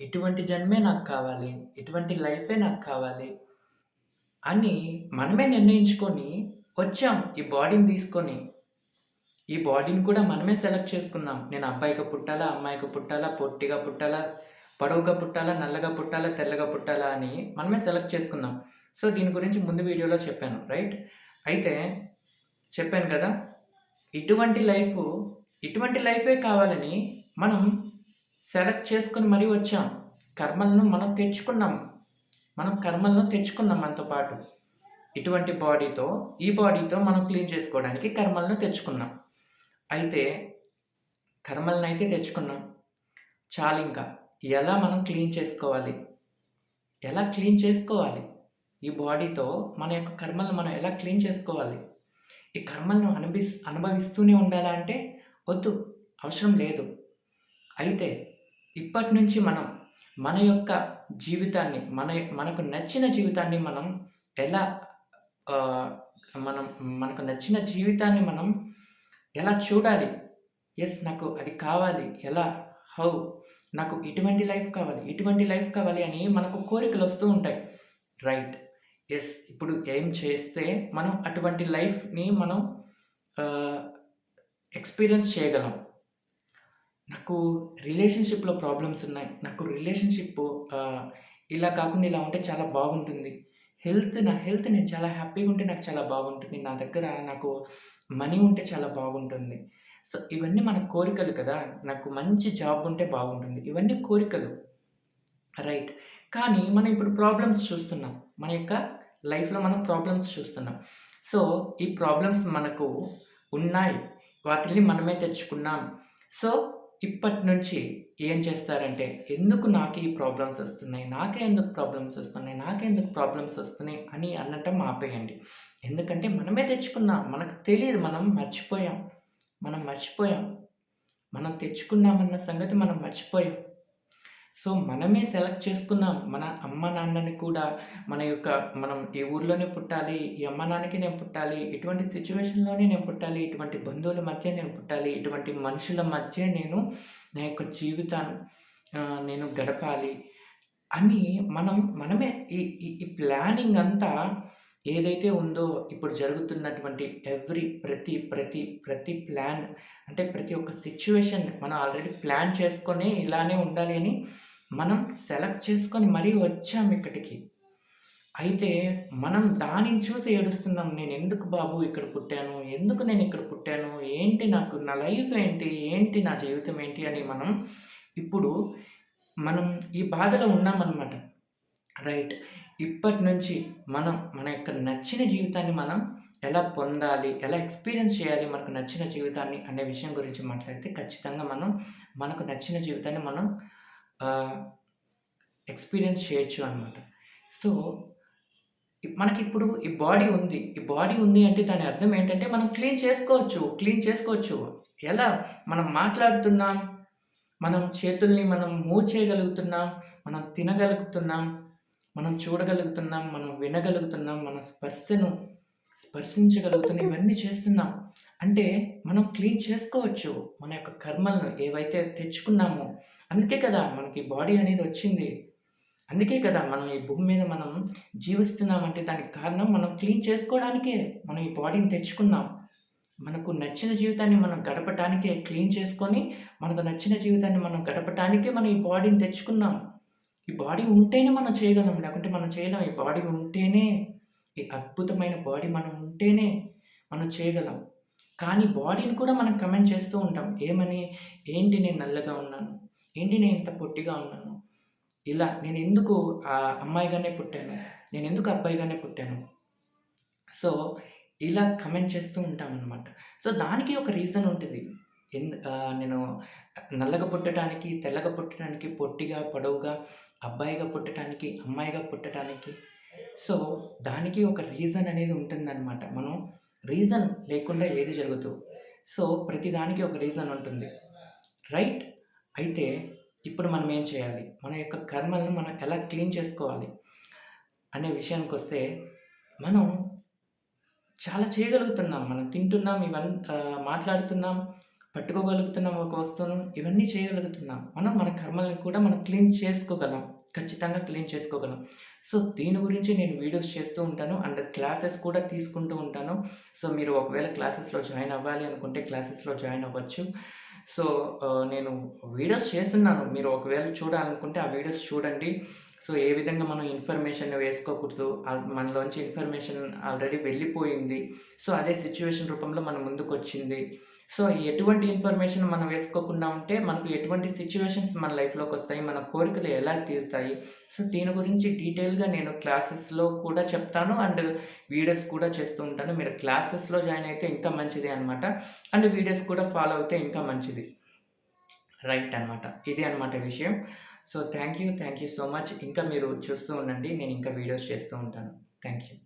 ఇటువంటి జన్మే నాకు కావాలి. ఎటువంటి లైఫే నాకు కావాలి. అని మనమే నిర్ణయించుకొని వచ్చాం ఈ బాడీని తీసుకొని. ఈ బాడీని కూడా మనమే సెలెక్ట్ చేసుకున్నాం. నేను అబ్బాయిగా పుట్టాలా? అమ్మాయిగా పుట్టాలా? పొట్టిగా పుట్టాలా? పొడవుగా పుట్టాలా? నల్లగా పుట్టాలా? తెల్లగా పుట్టాలా? అని మనమే సెలెక్ట్ చేసుకున్నాం. సో, దీని గురించి ముందు వీడియోలో చెప్పాను. రైట్? అయితే చెప్పాను కదా! ఇటువంటి లైఫ్ ఇటువంటి లైఫే కావాలని మనం సెలెక్ట్ చేసుకుని మరీ వచ్చాం. కర్మలను మనం తెచ్చుకున్నాం. మనం కర్మలను తెచ్చుకున్నాం మనతో పాటు. ఇటువంటి బాడీతో, ఈ బాడీతో మనం క్లీన్ చేసుకోవడానికి కర్మలను తెచ్చుకున్నాం. అయితే కర్మలనైతే తెచ్చుకున్నాం. చాలు ఇంకా ఎలా మనం క్లీన్ చేసుకోవాలి? ఎలా క్లీన్ చేసుకోవాలి? ఈ బాడీతో మన యొక్క కర్మలను మనం ఎలా క్లీన్ చేసుకోవాలి? ఈ కర్మలను అనుభవి అనుభవిస్తూనే ఉండాలంటే వద్దు. అవసరం లేదు. అయితే ఇప్పటి నుంచి మనం మన యొక్క జీవితాన్ని మన మనకు నచ్చిన జీవితాన్ని మనం ఎలా మనం మనకు నచ్చిన జీవితాన్ని మనం ఎలా చూడాలి? ఎస్ నాకు అది కావాలి. ఎలా? హౌ? నాకు ఇటువంటి లైఫ్ కావాలి. ఇటువంటి లైఫ్ కావాలి అని మనకు కోరికలు వస్తూ ఉంటాయి. రైట్. ఎస్ ఇప్పుడు ఏం చేస్తే మనం అటువంటి లైఫ్‌ని మనం ఎక్స్‌పీరియన్స్ చేయగలం? నాకు రిలేషన్‌షిప్‌లో ప్రాబ్లమ్స్ ఉన్నాయి. నాకు రిలేషన్‌షిప్ ఇలా కాకుండా ఇలా ఉంటే చాలా బాగుంటుంది. హెల్త్ నా హెల్త్ నేను చాలా హ్యాపీగా ఉంటే నాకు చాలా బాగుంటుంది. నా దగ్గర నాకు మనీ ఉంటే చాలా బాగుంటుంది. సో, ఇవన్నీ మన కోరికలు కదా! నాకు మంచి జాబ్ ఉంటే బాగుంటుంది. ఇవన్నీ కోరికలు. రైట్. కానీ మనం ఇప్పుడు ప్రాబ్లమ్స్ చూస్తున్నాం. మన యొక్క లైఫ్‌లో మనం ప్రాబ్లమ్స్ చూస్తున్నాం. సో, ఈ ప్రాబ్లమ్స్ మనకు ఉన్నాయి. వాటిని మనమే తెచ్చుకున్నాం. సో, ఇప్పటి నుంచి ఏం చేస్తారంటే, ఎందుకు నాకు ఈ ప్రాబ్లమ్స్ వస్తున్నాయి? నాకే ఎందుకు ప్రాబ్లమ్స్ వస్తున్నాయి? నాకే ఎందుకు ప్రాబ్లమ్స్ వస్తున్నాయి? అని అన్నట్టు ఆపేయండి. ఎందుకంటే మనమే తెచ్చుకున్నాం. మనకు తెలియదు మనం మర్చిపోయాం. మనం మర్చిపోయాం. మనం తెచ్చుకున్నామన్న సంగతి మనం మర్చిపోయాం. సో, మనమే సెలెక్ట్ చేసుకున్నాం. మన అమ్మ, నాన్నని కూడా మన యొక్క మనం ఈ ఊర్లోనే పుట్టాలి. ఈ అమ్మ, నాన్నకి నేను పుట్టాలి. ఇటువంటి సిచ్యువేషన్లోనే నేను పుట్టాలి. ఇటువంటి బంధువుల మధ్య నేను పుట్టాలి. ఇటువంటి మనుషుల మధ్య నేను నా యొక్క జీవితాన్ని నేను గడపాలి. అని మనం మనమే ఈ ఈ ప్లానింగ్ అంతా ఏదైతే ఉందో ఇప్పుడు జరుగుతున్నటువంటి ఎవ్రీ ప్రతి ప్రతి ప్రతి ప్లాన్ అంటే ప్రతి ఒక్క సిచ్యువేషన్ మనం ఆల్రెడీ ప్లాన్ చేసుకొని ఇలానే ఉండాలి అని మనం సెలెక్ట్ చేసుకొని మరీ వచ్చాం ఇక్కడికి. అయితే మనం దానిని చూసి ఏడుస్తున్నాం. నేను ఎందుకు బాబు ఇక్కడ పుట్టాను? ఎందుకు నేను ఇక్కడ పుట్టాను? ఏంటి నాకు నా లైఫ్ ఏంటి? ఏంటి నా జీవితం ఏంటి? అని మనం ఇప్పుడు మనం ఈ బాధలో ఉన్నామన్నమాట రైట్. ఇప్పటి నుంచి మనం మన యొక్క నచ్చిన జీవితాన్ని మనం ఎలా పొందాలి? ఎలా ఎక్స్‌పీరియన్స్ చేయాలి మనకు నచ్చిన జీవితాన్ని అనే విషయం గురించి మాట్లాడితే ఖచ్చితంగా మనం మనకు నచ్చిన జీవితాన్ని మనం ఎక్స్‌పీరియన్స్ చేయొచ్చు అనమాట. సో, మనకిప్పుడు ఈ బాడీ ఉంది. ఈ బాడీ ఉంది అంటే దాని అర్థం ఏంటంటే మనం క్లీన్ చేసుకోవచ్చు. క్లీన్ చేసుకోవచ్చు. ఎలా? మనం మాట్లాడుతున్నాం. మనం చేతుల్ని మనం మూవ్ చేయగలుగుతున్నాం. మనం తినగలుగుతున్నాం. మనం చూడగలుగుతున్నాం. మనం వినగలుగుతున్నాం. మన స్పర్శను స్పర్శించగలుగుతున్నాం. ఇవన్నీ చేస్తున్నాం. అంటే మనం క్లీన్ చేసుకోవచ్చు. మన యొక్క కర్మలను ఏవైతే తెచ్చుకున్నామో అందుకే కదా మనకి బాడీ అనేది వచ్చింది. అందుకే కదా మనం ఈ భూమి మీద మనం జీవిస్తున్నామంటే దానికి కారణం మనం క్లీన్ చేసుకోవడానికే మనం ఈ బాడీని తెచ్చుకున్నాం. మనకు నచ్చిన జీవితాన్ని మనం గడపటానికే క్లీన్ చేసుకొని మనకు నచ్చిన జీవితాన్ని మనం గడపటానికే మనం ఈ బాడీని తెచ్చుకున్నాం. ఈ బాడీ ఉంటేనే మనం చేయగలం. లేకుంటే మనం చేయలేం. ఈ బాడీ ఉంటేనే ఈ అద్భుతమైన బాడీ మనం ఉంటేనే మనం చేయగలం. కానీ బాడీని కూడా మనం కమెంట్ చేస్తూ ఉంటాం. ఏమని? ఏంటి నేను నల్లగా ఉన్నాను? ఏంటి నేను ఇంత పొట్టిగా ఉన్నాను? ఇలా నేను ఎందుకు ఆ అమ్మాయిగానే పుట్టాను? నేను ఎందుకు అబ్బాయిగానే పుట్టాను? సో, ఇలా కమెంట్ చేస్తూ ఉంటాం అనమాట సో, దానికి ఒక రీజన్ ఉంటుంది ఎందు నేను నల్లగా పుట్టడానికి తెల్లగా పుట్టడానికి, పొట్టిగా, పొడవుగా, అబ్బాయిగా పుట్టడానికి అమ్మాయిగా పుట్టడానికి సో, దానికి ఒక రీజన్ అనేది ఉంటుందనమాట. మనం రీజన్ లేకుండా ఏది జరుగుతూ సో, ప్రతిదానికి ఒక రీజన్ ఉంటుంది. రైట్? అయితే ఇప్పుడు మనం ఏం చేయాలి? మన యొక్క కర్మలను మనం ఎలా క్లీన్ చేసుకోవాలి? అనే విషయానికి వస్తే మనం చాలా చేయగలుగుతున్నాం. మనం తింటున్నాం. ఇవన్నీ మాట్లాడుతున్నాం. పట్టుకోగలుగుతున్నాం ఒక వస్తువును ఇవన్నీ చేయగలుగుతున్నాం. మనం మన కర్మల్ని కూడా మనం క్లీన్ చేసుకోగలం. ఖచ్చితంగా క్లీన్ చేసుకోగలం. సో దీని గురించి నేను వీడియోస్ చేస్తూ ఉంటాను. అండ్ క్లాసెస్ కూడా తీసుకుంటూ ఉంటాను. సో మీరు ఒకవేళ క్లాసెస్లో జాయిన్ అవ్వాలి అనుకుంటే క్లాసెస్లో జాయిన్ అవ్వచ్చు. సో నేను వీడియోస్ చేస్తున్నాను. మీరు ఒకవేళ చూడాలనుకుంటే ఆ వీడియోస్ చూడండి. సో ఏ విధంగా మనం ఇన్ఫర్మేషన్ వేసుకోకూడదు మనలోంచి ఇన్ఫర్మేషన్ ఆల్రెడీ వెళ్ళిపోయింది. సో అదే సిచ్యువేషన్ రూపంలో మన ముందుకు వచ్చింది సో ఎటువంటి ఇన్ఫర్మేషన్ మనం వేసుకోకుండా ఉంటే మనకు ఎటువంటి సిచ్యువేషన్స్ మన లైఫ్లోకి వస్తాయి మన కోరికలు ఎలా తీరుతాయి. సో దీని గురించి డీటెయిల్గా నేను క్లాసెస్లో కూడా చెప్తాను అండ్ వీడియోస్ కూడా చేస్తూ ఉంటాను. మీరు క్లాసెస్లో జాయిన్ అయితే ఇంకా మంచిది అనమాట అండ్ వీడియోస్ కూడా ఫాలో అయితే ఇంకా మంచిది. రైట్ అనమాట ఇది అనమాట విషయం. So thank you thank you so much ఇంకా మీరు చూస్తూ ఉండండి. నేను ఇంకా వీడియోస్ చేస్తూ ఉంటాను. Thank you